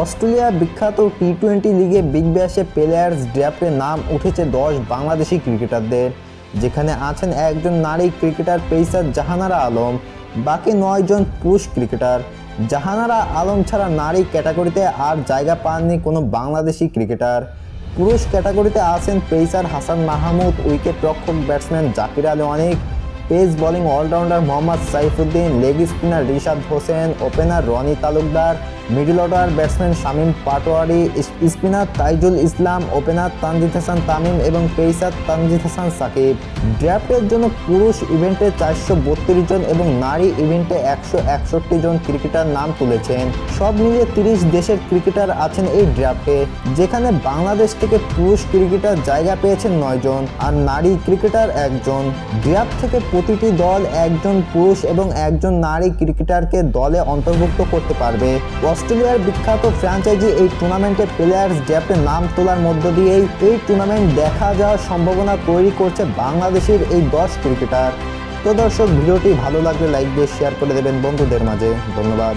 Australia বিখ্যাত T twenty লিগে big ব্যাশে প্লেয়ার্স ড্রাফটে নাম উঠেছে দশ বাংলাদেশি ক্রিকেটারদের, যেখানে আছেন একজন নারী ক্রিকেটার পেসার জাহানারা আলম, বাকি নয়জন পুরুষ ক্রিকেটার। জাহানারা আলম ছাড়া নারী ক্যাটাগরিতে আর জায়গা পাননি কোনো বাংলাদেশি ক্রিকেটার। পুরুষ ক্যাটাগরিতে আছেন পেসার হাসান মাহমুদ, উইকেট রক্ষক batsman Jaker Ali Anik, pace bowling allrounder Mohammad Saifuddin, leg spinner Rishad Hossain, opener Roni Talukdar middle order batsman Shamim Patwari spinner Taijul Islam, opener Tanzid Hasan Tamim এবং pacer Tanzid Hasan Sakib. ড্রাফটের জন্য পুরুষ ইভেন্টে চারশো বত্রিশ জন এবং নারী ইভেন্টে একশো একষট্টি জন ক্রিকেটার নাম তুলেছেন। সব মিলিয়ে তিরিশ দেশের ক্রিকেটার আছেন এই ড্রাফটে, যেখানে বাংলাদেশ থেকে পুরুষ ক্রিকেটার জায়গা পেয়েছেন নয়জন আর নারী ক্রিকেটার একজন। ড্রাফট থেকে প্রতিটি দল একজন পুরুষ এবং একজন নারী ক্রিকেটারকে দলে অন্তর্ভুক্ত করতে পারবে। অস্ট্রেলিয়ার বিখ্যাত ফ্র্যাঞ্চাইজি এই টুর্নামেন্টে প্লেয়ার্স ড্যাপে নাম তোলার মধ্য দিয়েই এই টুর্নামেন্ট দেখা যাওয়ার সম্ভাবনা তৈরি করছে বাংলাদেশের এই দশ ক্রিকেটার তো দর্শক, ভিডিওটি ভালো লাগলে লাইক দিয়ে শেয়ার করে দেবেন বন্ধুদের মাঝে। ধন্যবাদ।